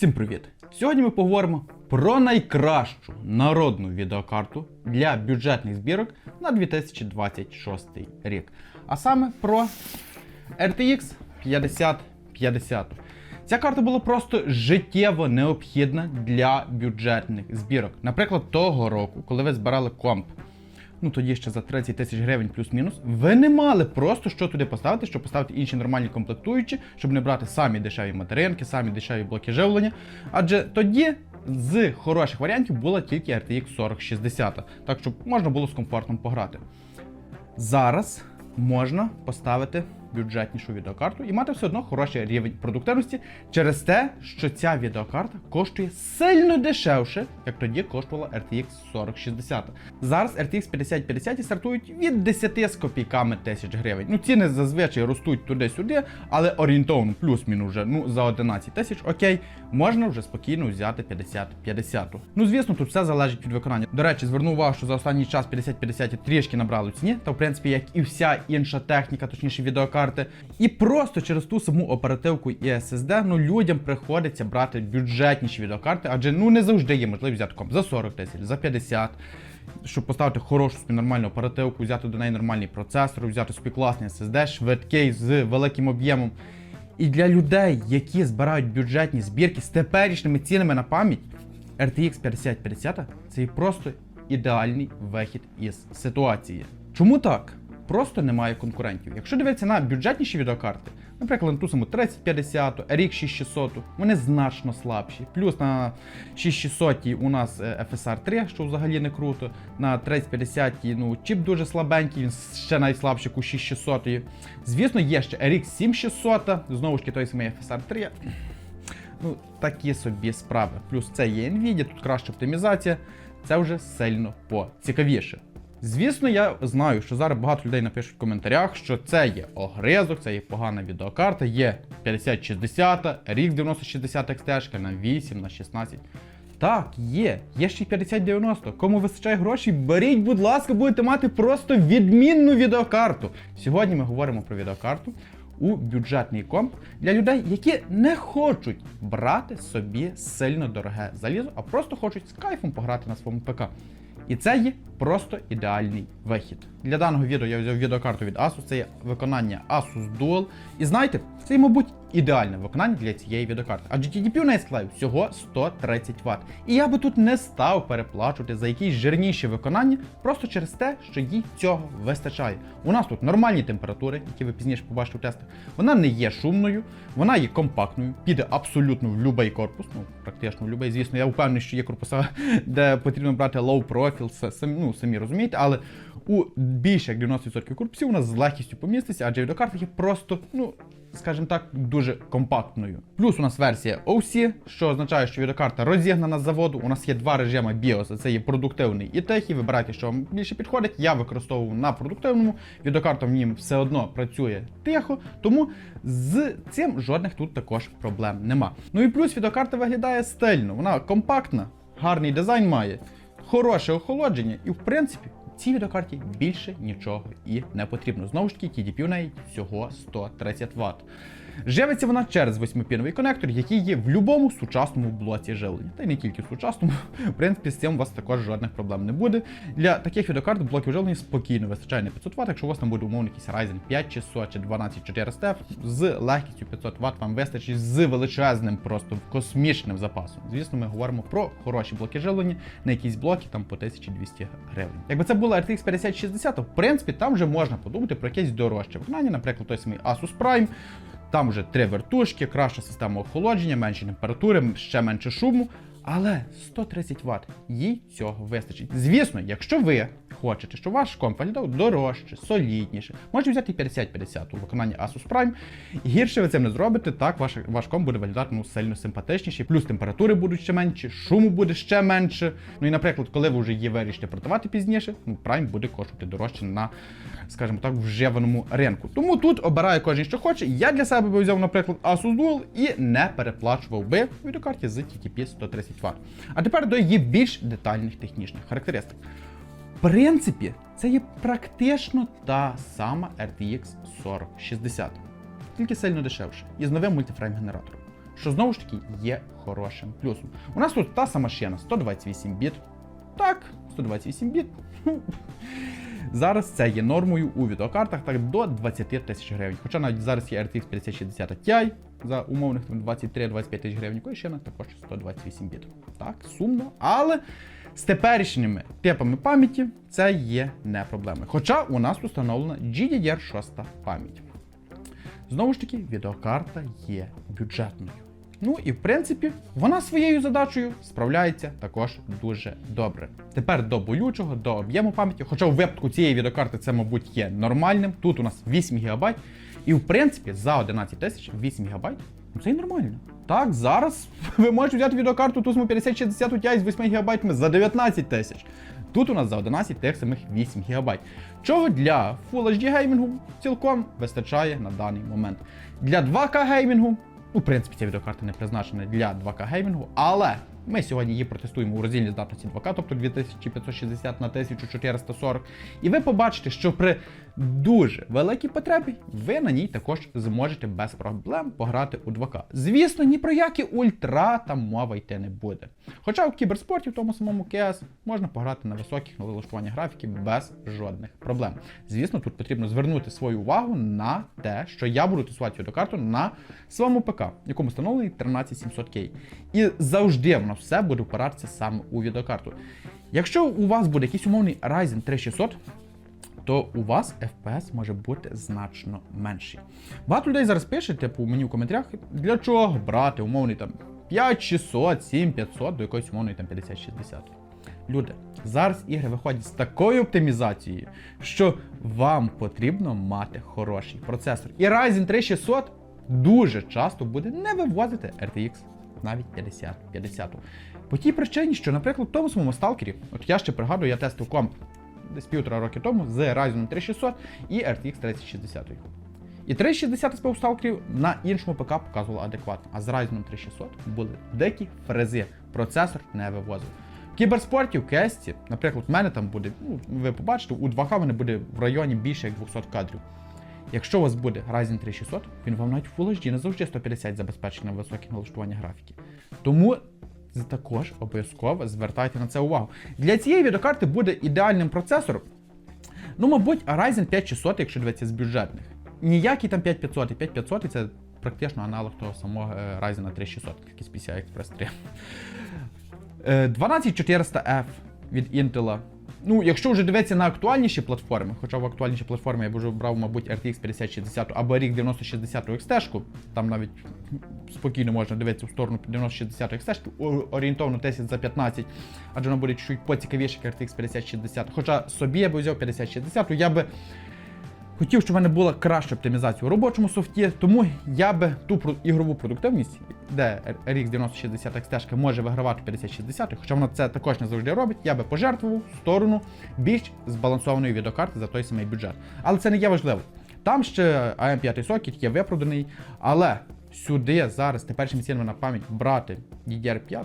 Всім привіт! Сьогодні ми поговоримо про найкращу народну відеокарту для бюджетних збірок на 2026 рік. А саме про RTX 5050. Ця карта була просто життєво необхідна для бюджетних збірок. Наприклад, того року, коли ви збирали комп ну тоді ще за 30 тисяч гривень плюс-мінус, ви не мали просто що туди поставити, щоб поставити інші нормальні комплектуючі, щоб не брати самі дешеві материнки, самі дешеві блоки живлення. Адже тоді з хороших варіантів була тільки RTX 4060, так щоб можна було з комфортом пограти. Зараз можна поставити бюджетнішу відеокарту і мати все одно хороший рівень продуктивності через те, що ця відеокарта коштує сильно дешевше, як тоді коштувала RTX 4060. Зараз RTX 5050 стартують від 10 з копійками тисяч гривень. Ну ціни зазвичай ростуть туди-сюди, але орієнтовно плюс-мінус вже ну за 11 тисяч, окей, можна вже спокійно взяти 50-50. Ну звісно, тут все залежить від виконання. До речі, зверну увагу, що за останній час 50-50 трішки набрали ціні, та в принципі, як і вся інша техніка, точніше відеокарти. І просто через ту саму оперативку і SSD, ну людям приходиться брати бюджетніші відеокарти, адже ну не завжди є можливість взяти комп за 40 тисяч, за 50. Щоб поставити хорошу собі нормальну оперативку, взяти до неї нормальний процесор, взяти собі класний SSD, швидкий з великим об'ємом. І для людей, які збирають бюджетні збірки з теперішніми цінами на пам'ять, RTX 5050 це просто ідеальний вихід із ситуації. Чому так? Просто немає конкурентів. Якщо дивитися на бюджетніші відеокарти, наприклад, на ту саму 3050, RX 6600, вони значно слабші. Плюс на 6600 у нас е, FSR 3, що взагалі не круто. На 3050 ну, чіп дуже слабенький, він ще найслабший у 6600. Звісно, є ще RX 7600, знову ж таки той самий FSR 3. Ну, такі собі справи. Плюс це є Nvidia, тут краща оптимізація, це вже сильно поцікавіше. Звісно, я знаю, що зараз багато людей напишуть в коментарях, що це є огризок, це є погана відеокарта, є 5060, рік 9060 XT на 8, на 16. Так, є, є ще й 5090. Кому вистачає грошей, беріть, будь ласка, будете мати просто відмінну відеокарту. Сьогодні ми говоримо про відеокарту у бюджетний комп для людей, які не хочуть брати собі сильно дороге залізо, а просто хочуть з кайфом пограти на своєму ПК. І це є просто ідеальний вихід. Для даного відео я взяв відеокарту від Asus, це є виконання Asus Dual. І знаєте, це, мабуть, ідеальне виконання для цієї відеокарти. Адже TDP у неї складає всього 130 Вт. І я би тут не став переплачувати за якісь жирніші виконання, просто через те, що їй цього вистачає. У нас тут нормальні температури, які ви пізніше побачите в тестах. Вона не є шумною, вона є компактною, піде абсолютно в будь-який корпус, ну практично в будь-який. Звісно, я впевнений, що є корпуса, де потрібно брати low profile, самі, ну, самі розумієте, але у більше як 90% корпусів у нас з легкістю поміститься, адже відеокарта є просто, ну, скажімо так, дуже компактною. Плюс у нас версія OC, що означає, що відеокарта розігнана з заводу. У нас є два режими BIOS, це є продуктивний і тихий. Вибирайте, що вам більше підходить. Я використовував на продуктивному. Відеокарта в нім все одно працює тихо, тому з цим жодних тут також проблем нема. Ну і плюс відеокарта виглядає стильно, вона компактна, гарний дизайн має, хороше охолодження, і в принципі. Цій відеокарті більше нічого і не потрібно. Знову ж таки, TDP у неї всього 130 Вт. Живиться вона через восьмипіновий конектор, який є в будь-якому сучасному блоці живлення. Та й не тільки в сучасному, в принципі, з цим у вас також жодних проблем не буде. Для таких відеокарт блоків живлення спокійно вистачає на 500 Вт, якщо у вас там буде умовно якийсь Ryzen 5600 чи 12400 з легкістю 500 Вт вам вистачить з величезним, просто космічним запасом. Звісно, ми говоримо про хороші блоки живлення, на якісь блоки там по 1200 гривень. Якби це була RTX 5060, то в принципі там вже можна подумати про якесь дорожче виконання, наприклад, той самий Asus Prime. Там вже три вертушки, краща система охолодження, менші температури, ще менше шуму. Але 130 Вт, їй цього вистачить. Звісно, якщо ви хочете, щоб ваш комп виглядав дорожче, солідніше, можете взяти 50-50 у виконанні Asus Prime. Гірше ви цим не зробите, так ваш, ваш комп буде виглядати ну, сильно симпатичніше, плюс температури будуть ще менші, шуму буде ще менше. Ну і, наприклад, коли ви вже її вирішите продавати пізніше, ну, Prime буде коштувати дорожче на, скажімо так, вживаному ринку. Тому тут обирає кожен, що хоче. Я для себе би взяв, наприклад, Asus Dual і не переплачував би відеокарті з TTP 130 Вт. А тепер до її більш детальних технічних характеристик. Принципі, це є практично та сама RTX 4060, тільки сильно дешевше і з новим мультифрейм-генератором. що знову ж таки є хорошим плюсом. У нас тут та сама шина 128 біт. Так, 128 біт. Зараз це є нормою у відеокартах так до 20 тисяч гривень. Хоча навіть зараз є RTX 5060 Ti за умовних 23-25 тисяч гривень, і ще також 128 біт. Так, сумно, але з теперішніми типами пам'яті це є не проблема. Хоча у нас установлена GDDR6 пам'ять. Знову ж таки, відеокарта є бюджетною. Ну і в принципі, вона своєю задачею справляється також дуже добре. Тепер до болючого, до об'єму пам'яті. Хоча у випадку цієї відеокарти це, мабуть, є нормальним. Тут у нас 8 ГБ. І в принципі, за 11 тисяч 8 ГБ це і нормально. Так, зараз ви можете взяти відеокарту Tusmo 5060 Ti з 8 ГБ за 19 тисяч. Тут у нас за 11 тих самих 8 ГБ. Чого для Full HD геймінгу цілком вистачає на даний момент. Для 2К геймінгу, ну, принципі, ця відеокарта не призначена для 2К геймінгу, але ми сьогодні її протестуємо у роздільній здатності 2К, тобто 2560 на 1440. І ви побачите, що при дуже великій потребі ви на ній також зможете без проблем пограти у 2К. Звісно, ні про які ультра там мова йти не буде. Хоча в кіберспорті, в тому самому CS, можна пограти на високих налаштуваннях графіки без жодних проблем. Звісно, тут потрібно звернути свою увагу на те, що я буду тестувати цю карту на своєму ПК, якому встановлений 13700K. І завжди воно все буде впиратися саме у відеокарту. Якщо у вас буде якийсь умовний Ryzen 3600, то у вас FPS може бути значно менший. Багато людей зараз пише, типу, мені в коментарях, для чого брати умовний там 5600, 7500 до якоїсь умовної там 5060. Люди, зараз ігри виходять з такою оптимізацією, що вам потрібно мати хороший процесор. І Ryzen 3600 дуже часто буде не вивозити RTX навіть 5050. По тій причині, що, наприклад, в тому самому сталкері, от я ще пригадую, я тестив комп десь півтора роки тому з Ryzen 3600 і RTX 3060. І 360 СП у сталкерів на іншому ПК показувало адекватно, а з Ryzen 3600 були дикі фрези, процесор не вивозив. Кіберспорті, в кесті, наприклад, в мене там буде, ну, ви побачите, у 2К в мене буде в районі більше як 200 кадрів. Якщо у вас буде Ryzen 3600, він вам навіть Full HD не завжди 150 забезпечений на високих налаштуваннях графіки. Тому також обов'язково звертайте на це увагу. Для цієї відеокарти буде ідеальним процесор. Ну, мабуть, Ryzen 5600, якщо дивитися з бюджетних. Ніякий там 5500 і 5500 це практично аналог того самого е, Ryzen 3600, якийсь PCI Express 3. Е, 12400F від Intel. Ну, якщо вже дивитися на актуальніші платформи, хоча в актуальніші платформи я б вже брав, мабуть, RTX 5060 або рік 9060 XT, там навіть спокійно можна дивитися в сторону 9060 XT, орієнтовно 10 за 15, адже воно буде чуть поцікавіше, як RTX 5060. Хоча собі я би взяв 5060, я би хотів, щоб в мене була краща оптимізація у робочому софті, тому я би ту ігрову продуктивність, де RX 9060 XT може вигравати 5060, хоча воно це також не завжди робить, я би пожертвував в сторону більш збалансованої відеокарти за той самий бюджет. Але це не є важливо. Там ще AM5 сокет є випроданий, але сюди зараз теперішніми цінами на пам'ять брати DDR5,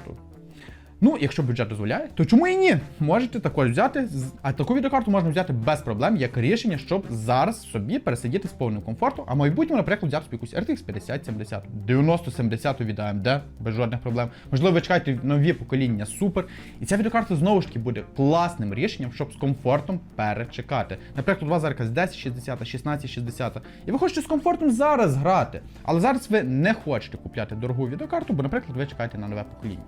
Ну, якщо бюджет дозволяє, то чому і ні? Можете також взяти, а таку відеокарту можна взяти без проблем, як рішення, щоб зараз собі пересидіти з повним комфортом, а майбутньому, наприклад, собі якусь RTX 5070, 9070 від AMD, без жодних проблем. Можливо, ви чекаєте нові покоління супер. І ця відеокарта знову ж таки буде класним рішенням, щоб з комфортом перечекати. Наприклад, у вас зараз 1060, 1660, і ви хочете з комфортом зараз грати. Але зараз ви не хочете купляти дорогу відеокарту, бо, наприклад, ви чекаєте на нове покоління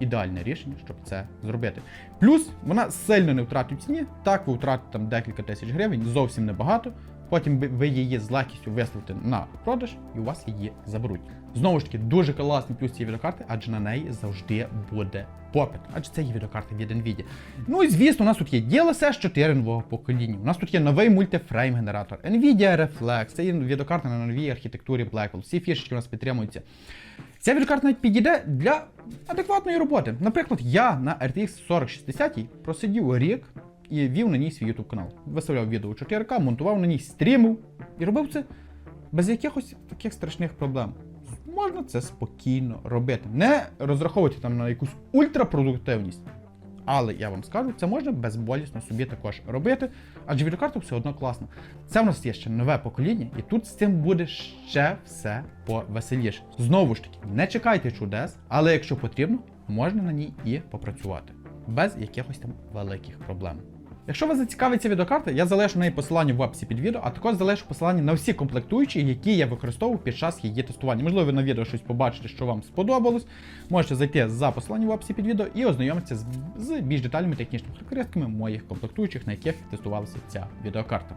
ідеальне рішення, щоб це зробити. Плюс вона сильно не втратить в ціні. Так, ви втратите там декілька тисяч гривень, зовсім небагато. Потім ви- її з легкістю виставите на продаж і у вас її заберуть. Знову ж таки, дуже класний плюс цієї відеокарти, адже на неї завжди буде попит. Адже це є відеокарта від Nvidia. Ну і звісно, у нас тут є DLSS 4 нового покоління. У нас тут є новий мультифрейм генератор, Nvidia Reflex, це є відеокарта на новій архітектурі Blackwell. Всі фішечки у нас підтримуються. Ця відеокарта навіть підійде для адекватної роботи. Наприклад, я на RTX 4060 просидів рік і вів на ній свій YouTube канал. Виставляв відео 4К, монтував на ній, стрімив і робив це без якихось таких страшних проблем. Можна це спокійно робити. Не розраховувати там на якусь ультрапродуктивність, Але я вам скажу, це можна безболісно собі також робити, адже відеокарта все одно класна. Це в нас є ще нове покоління, і тут з цим буде ще все повеселіше. Знову ж таки, не чекайте чудес, але якщо потрібно, можна на ній і попрацювати без якихось там великих проблем. Якщо вас зацікавить ця відеокарта, я залишу неї посилання в описі під відео, а також залишу посилання на всі комплектуючі, які я використовував під час її тестування. Можливо, ви на відео щось побачите, що вам сподобалось. Можете зайти за посиланням в описі під відео і ознайомитися з, з більш детальними технічними характеристиками моїх комплектуючих, на яких тестувалася ця відеокарта.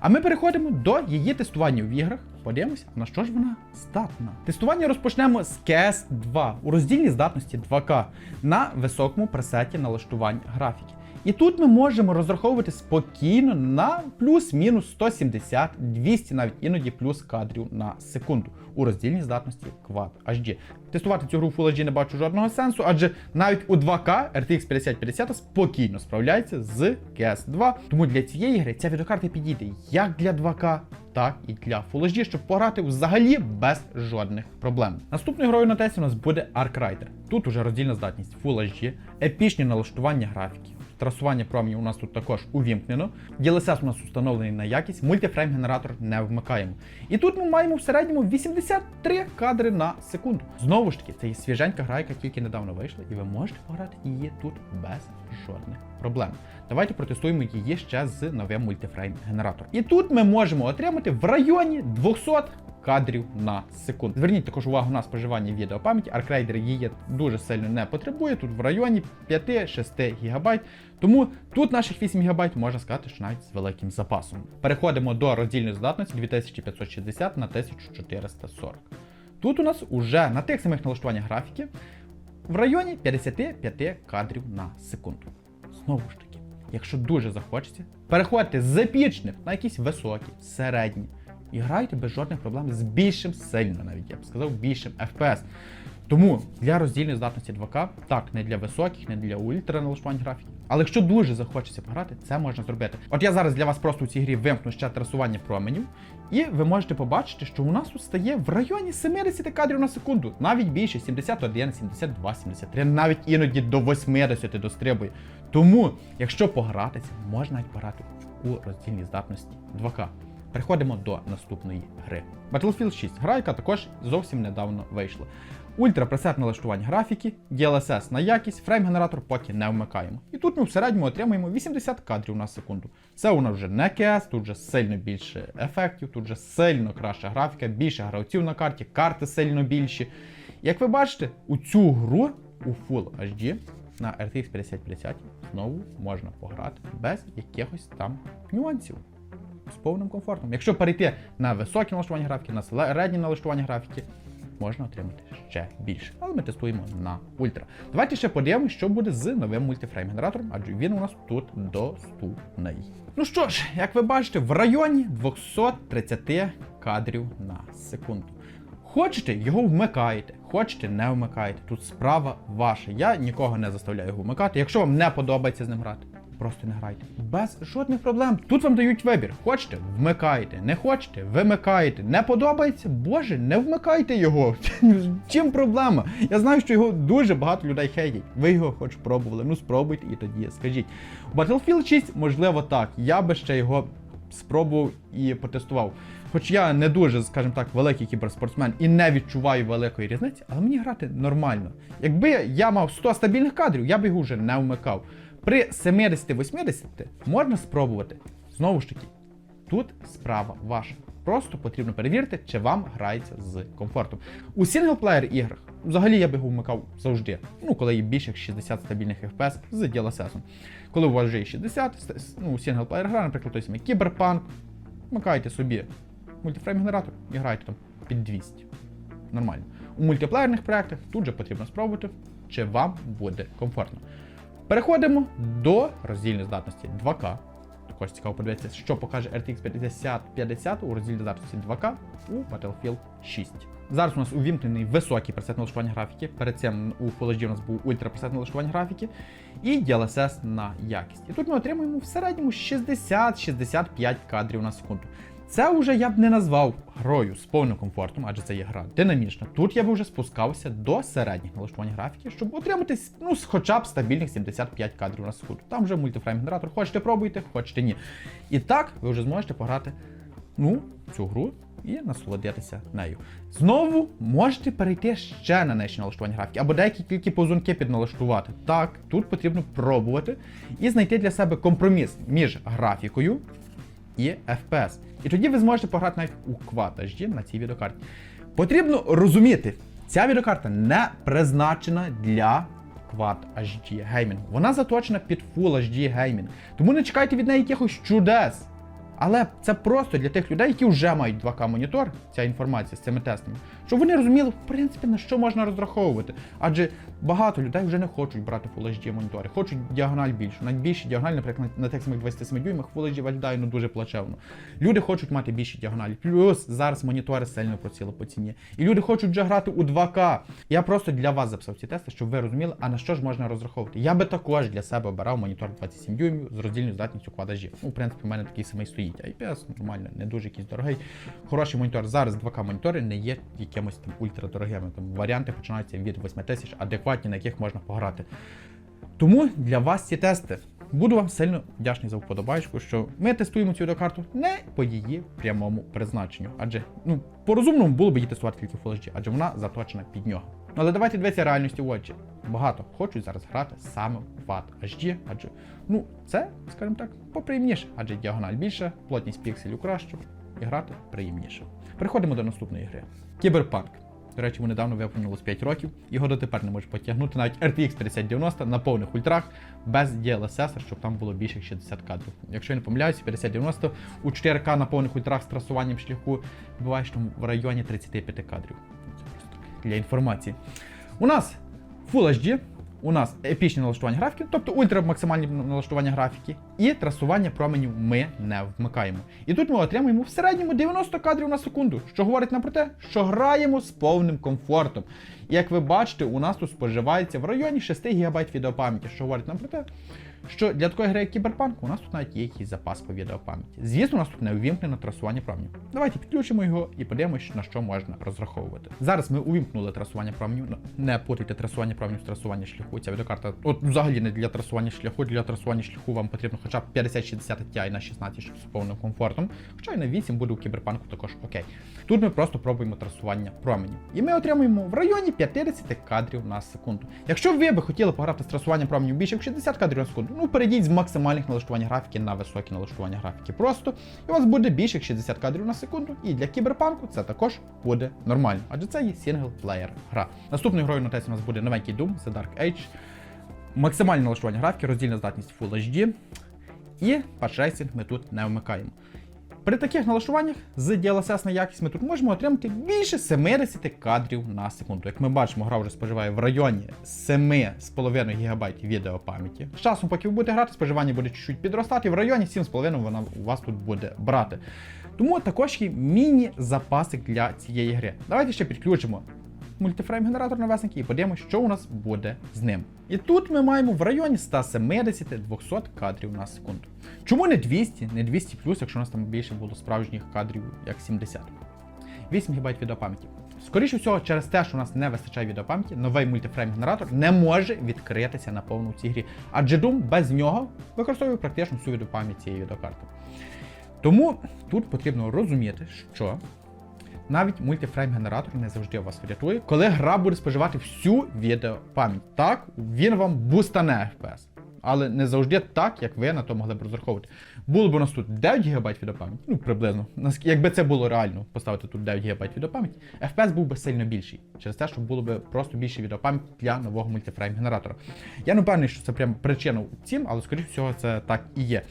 А ми переходимо до її тестування в іграх. Подивимося, на що ж вона здатна. Тестування розпочнемо з cs 2 у роздільній здатності 2К на високому пресеті налаштувань графіки. І тут ми можемо розраховувати спокійно на плюс-мінус 170, 200 навіть іноді плюс кадрів на секунду у роздільній здатності Quad HD. Тестувати цю гру в Full HD не бачу жодного сенсу, адже навіть у 2К RTX 5050 спокійно справляється з cs 2 Тому для цієї гри ця відеокарта підійде як для 2К, так і для Full HD, щоб пограти взагалі без жодних проблем. Наступною грою на тесті у нас буде Arc Rider. Тут уже роздільна здатність Full HD, епічні налаштування графіки. Трасування променів у нас тут також увімкнено. DLSS у нас установлений на якість, мультифрейм генератор не вмикаємо. І тут ми маємо в середньому 83 кадри на секунду. Знову ж таки, це є свіженька гра, яка тільки недавно вийшла, і ви можете пограти її тут без жодних проблем. Давайте протестуємо її ще з новим мультифрейм генератором. І тут ми можемо отримати в районі 200 кадрів на секунду. Зверніть також увагу на споживання відеопам'яті. ArcRider її дуже сильно не потребує. Тут в районі 5-6 ГБ. Тому тут наших 8 ГБ можна сказати, що навіть з великим запасом. Переходимо до роздільної здатності 2560 на 1440. Тут у нас уже на тих самих налаштуваннях графіки в районі 55 кадрів на секунду. Знову ж таки, якщо дуже захочеться, переходьте з епічних на якісь високі, середні. І грайте без жодних проблем з більшим сильно, навіть я б сказав, більшим FPS. Тому для роздільної здатності 2К, так, не для високих, не для ультра налаштувань графіки. Але якщо дуже захочеться пограти, це можна зробити. От я зараз для вас просто у цій грі вимкну ще трасування променів, і ви можете побачити, що у нас тут стає в районі 70 кадрів на секунду, навіть більше 71, 72, 73, навіть іноді до 80 дострибує. Тому, якщо погратися, можна навіть пограти у роздільній здатності 2К. Переходимо до наступної гри. Battlefield 6 гра, яка також зовсім недавно вийшла. Ультра пресет налаштувань графіки, DLSS на якість, фрейм-генератор поки не вмикаємо. І тут ми в середньому отримуємо 80 кадрів на секунду. Це у нас вже не CS, тут вже сильно більше ефектів, тут вже сильно краща графіка, більше гравців на карті, карти сильно більші. Як ви бачите, у цю гру у Full HD на RTX 5050 знову можна пограти без якихось там нюансів з повним комфортом. Якщо перейти на високі налаштування графіки, на середні налаштування графіки, можна отримати ще більше. Але ми тестуємо на ультра. Давайте ще подивимося, що буде з новим мультифрейм-генератором, адже він у нас тут доступний. Ну що ж, як ви бачите, в районі 230 кадрів на секунду. Хочете, його вмикаєте, хочете, не вмикаєте. Тут справа ваша. Я нікого не заставляю його вмикати. Якщо вам не подобається з ним грати, просто не грайте. Без жодних проблем. Тут вам дають вибір. Хочете, вмикаєте, не хочете, вимикаєте. Не подобається? Боже, не вмикайте його. Чим проблема? Я знаю, що його дуже багато людей хейтять. Ви його хоч пробували. Ну спробуйте і тоді скажіть. У Battlefield 6, можливо, так. Я би ще його спробував і потестував. Хоч я не дуже, скажімо так, великий кіберспортсмен і не відчуваю великої різниці, але мені грати нормально. Якби я мав 100 стабільних кадрів, я б його вже не вмикав. При 70-80 можна спробувати. Знову ж таки, тут справа ваша. Просто потрібно перевірити, чи вам грається з комфортом. У сінглплеєр іграх взагалі я би його вмикав завжди. Ну, коли є більше як 60 стабільних FPS з DLSS. Коли у вас вже є 60, ну, сінглплеєр гра, наприклад, той самий Кіберпанк, вмикайте собі мультифрейм-генератор і грайте там під 200. Нормально. У мультиплеєрних проєктах тут же потрібно спробувати, чи вам буде комфортно. Переходимо до роздільної здатності 2К. Також цікаво подивитися, що покаже RTX 5050 у роздільній здатності 2К у Battlefield 6. Зараз у нас увімкнений високий пресет налаштування графіки. Перед цим у HD у нас був ультра пресет налаштування графіки і DLSS на якість. І тут ми отримуємо в середньому 60-65 кадрів на секунду. Це вже я б не назвав грою з повним комфортом, адже це є гра динамічна. Тут я би вже спускався до середніх налаштувань графіки, щоб отримати ну, хоча б стабільних 75 кадрів на секунду. Там вже мультифрейм генератор. Хочете пробуйте, хочете ні. І так ви вже зможете пограти ну, цю гру і насолодитися нею. Знову можете перейти ще на нижче налаштування графіки, або деякі тільки позунки підналаштувати. Так, тут потрібно пробувати і знайти для себе компроміс між графікою і FPS. І тоді ви зможете пограти навіть у Quad HD на цій відеокарті. Потрібно розуміти, ця відеокарта не призначена для Quad HD геймінгу. Вона заточена під Full HD геймінг. Тому не чекайте від неї якихось чудес. Але це просто для тих людей, які вже мають 2К монітор, ця інформація з цими тестами, щоб вони розуміли, в принципі, на що можна розраховувати. Адже багато людей вже не хочуть брати Full HD монітори, хочуть діагональ більшу. Найбільші діагональ, наприклад, на тих самих 27 дюймах Full HD виглядає ну, дуже плачевно. Люди хочуть мати більші діагоналі. Плюс зараз монітори сильно просіли по ціні. І люди хочуть вже грати у 2К. Я просто для вас записав ці тести, щоб ви розуміли, а на що ж можна розраховувати. Я би також для себе обирав монітор 27 дюймів з роздільною здатністю HD. Ну, в принципі, у мене такий самий стоїть. IPS нормально, не дуже якийсь дорогий. Хороший монітор. Зараз 2К монітори не є якимось там ультрадорогими. Там варіанти починаються від 8 тисяч, адекватні, на яких можна пограти. Тому для вас ці тести. Буду вам сильно вдячний за вподобайку, що ми тестуємо цю відеокарту не по її прямому призначенню. Адже ну по-розумному було б її тестувати тільки в Full HD, адже вона заточена під нього. Ну, але давайте дивитися реальності в очі. Багато хочуть зараз грати саме в Quad HD, адже ну це, скажімо так, поприємніше, адже діагональ більше, плотність пікселів краща, і грати приємніше. Переходимо до наступної гри. Кіберпанк. До речі, йому недавно виповнилось 5 років, його дотепер не можуть потягнути навіть RTX 3090 на повних ультрах без DLSS, щоб там було більше 60 кадрів. Якщо я не помиляюсь, 5090 у 4К на повних ультрах з трасуванням шляху буває, що в районі 35 кадрів. Це просто для інформації. У нас Full HD, у нас епічні налаштування графіки, тобто ультрамаксимальні налаштування графіки, і трасування променів ми не вмикаємо. І тут ми отримуємо в середньому 90 кадрів на секунду, що говорить нам про те, що граємо з повним комфортом. І як ви бачите, у нас тут споживається в районі 6 ГБ відеопам'яті, що говорить нам про те, що для такої гри, як Кіберпанк, у нас тут навіть є якийсь запас по відеопам'яті. Звісно, у нас тут не увімкнено трасування променів. Давайте підключимо його і подивимося, на що можна розраховувати. Зараз ми увімкнули трасування променів. Ну, Не путайте трасування променів з трасування шляху. Ця відеокарта, от взагалі не для трасування шляху, для трасування шляху вам потрібно хоча б 50-60 Ti на 16, щоб з повним комфортом. Хоча і на 8 буде у кіберпанку також окей. Тут ми просто пробуємо трасування променів. І ми отримуємо в районі 50 кадрів на секунду. Якщо ви би хотіли пограти з трасуванням променів більше як 60 кадрів на секунду, ну перейдіть з максимальних налаштувань графіки на високі налаштування графіки. Просто і у вас буде більше як 60 кадрів на секунду. І для кіберпанку це також буде нормально, адже це є сінглплеєр гра. Наступною грою на тесті у нас буде новенький Doom, The Dark Age. Максимальне налаштування графіки, роздільна здатність Full HD. І патчрейсинг ми тут не вмикаємо. При таких налаштуваннях з DLSS на якість ми тут можемо отримати більше 70 кадрів на секунду. Як ми бачимо, гра вже споживає в районі 7,5 ГБ відеопам'яті. З часом, поки ви будете грати, споживання буде чуть-чуть підростати, в районі 7,5 вона у вас тут буде брати. Тому також є міні-запасик для цієї гри. Давайте ще підключимо мультифрейм генератор новесенький і подивимося, що у нас буде з ним. І тут ми маємо в районі 170-200 кадрів на секунду. Чому не 200, не 200 плюс, якщо у нас там більше було справжніх кадрів, як 70. 8 ГБ відеопам'яті. Скоріше всього, через те, що у нас не вистачає відеопам'яті, новий мультифрейм генератор не може відкритися наповну в цій грі. Адже Doom без нього використовує практично всю відеопам'ять цієї відеокарти. Тому тут потрібно розуміти, що навіть мультифрейм-генератор не завжди вас врятує, коли гра буде споживати всю відеопам'ять. Так, він вам бустане FPS. Але не завжди так, як ви на то могли б розраховувати. Було б у нас тут 9 ГБ відеопам'яті, ну приблизно. Якби це було реально поставити тут 9 ГБ відеопам'яті, FPS був би сильно більший. Через те, що було б просто більше відеопам'яті для нового мультифрейм-генератора. Я не впевнений, що це прям причина у цім, але скоріш всього це так і є.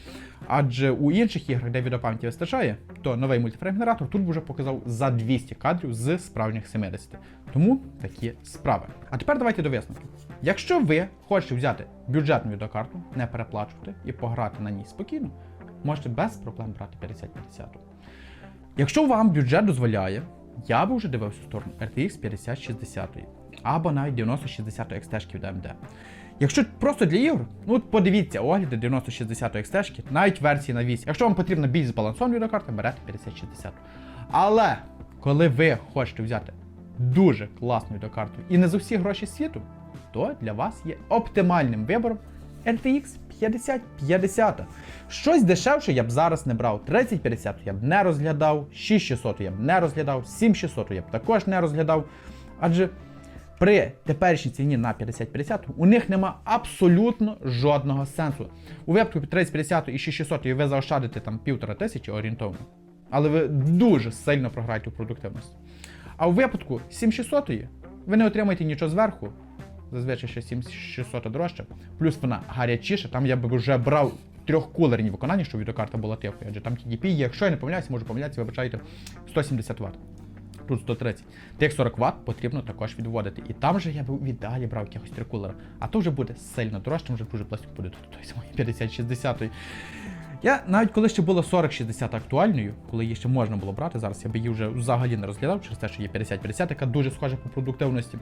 Адже у інших іграх, де відеопам'яті вистачає, то новий мультифрейм-генератор тут вже показав за 200 кадрів з справжніх 70. Тому такі справи. А тепер давайте до висновків. Якщо ви хочете взяти бюджетну відеокарту, не переплачувати і пограти на ній спокійно, можете без проблем брати 5050. Якщо вам бюджет дозволяє, я би вже дивився в сторону RTX 5060. або навіть 9060 XT від AMD. Якщо просто для ігор, ну подивіться огляди 9060 XT, навіть версії на 8. Якщо вам потрібна більш збалансована відеокарта, берете 5060. Але коли ви хочете взяти дуже класну відеокарту і не за всі гроші світу, то для вас є оптимальним вибором RTX 5050. Щось дешевше я б зараз не брав. 3050 я б не розглядав, 6600 я б не розглядав, 7600 я б також не розглядав. Адже при теперішній ціні на 5050 у них нема абсолютно жодного сенсу. У випадку 3050 і 6600 ви заощадите там півтора тисячі орієнтовно. Але ви дуже сильно програєте у продуктивності. А у випадку 7600 ви не отримаєте нічого зверху. Зазвичай ще 7600 дорожче. Плюс вона гарячіша, там я би вже брав трьохкулерні виконання, щоб відеокарта була тихою. Адже там TDP, є, якщо я не помиляюсь, можу помилятися, вибачайте 170 Вт. Тут 130. Тих 40 Вт потрібно також відводити. І там же я б в ідеалі брав якихось трикулера. А то вже буде сильно дорожче, вже дуже близько буде до той самої 50-60. Я навіть коли ще було 40-60 актуальною, коли її ще можна було брати, зараз я би її вже взагалі не розглядав через те, що є 50-50, яка дуже схожа по продуктивності.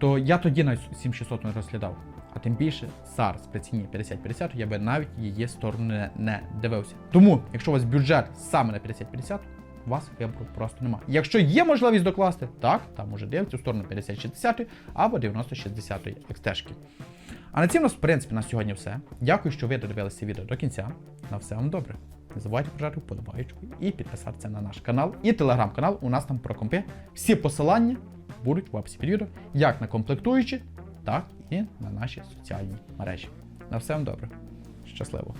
То я тоді навіть 7600 не розглядав. А тим більше зараз при ціні 50-50 я би навіть її сторону не, не дивився. Тому, якщо у вас бюджет саме на 50-50, у вас вибору просто немає. Якщо є можливість докласти, так, там уже дивиться в сторону 50-60 або 90-60 екстежки. А на цьому, в принципі, на сьогодні все. Дякую, що ви додивилися відео до кінця. На все вам добре. Не забувайте прожати вподобаєчку і підписатися на наш канал і телеграм-канал. У нас там про компи. Всі посилання будуть в описі під відео, як на комплектуючі, так і на наші соціальні мережі. На все вам добре. Щасливо!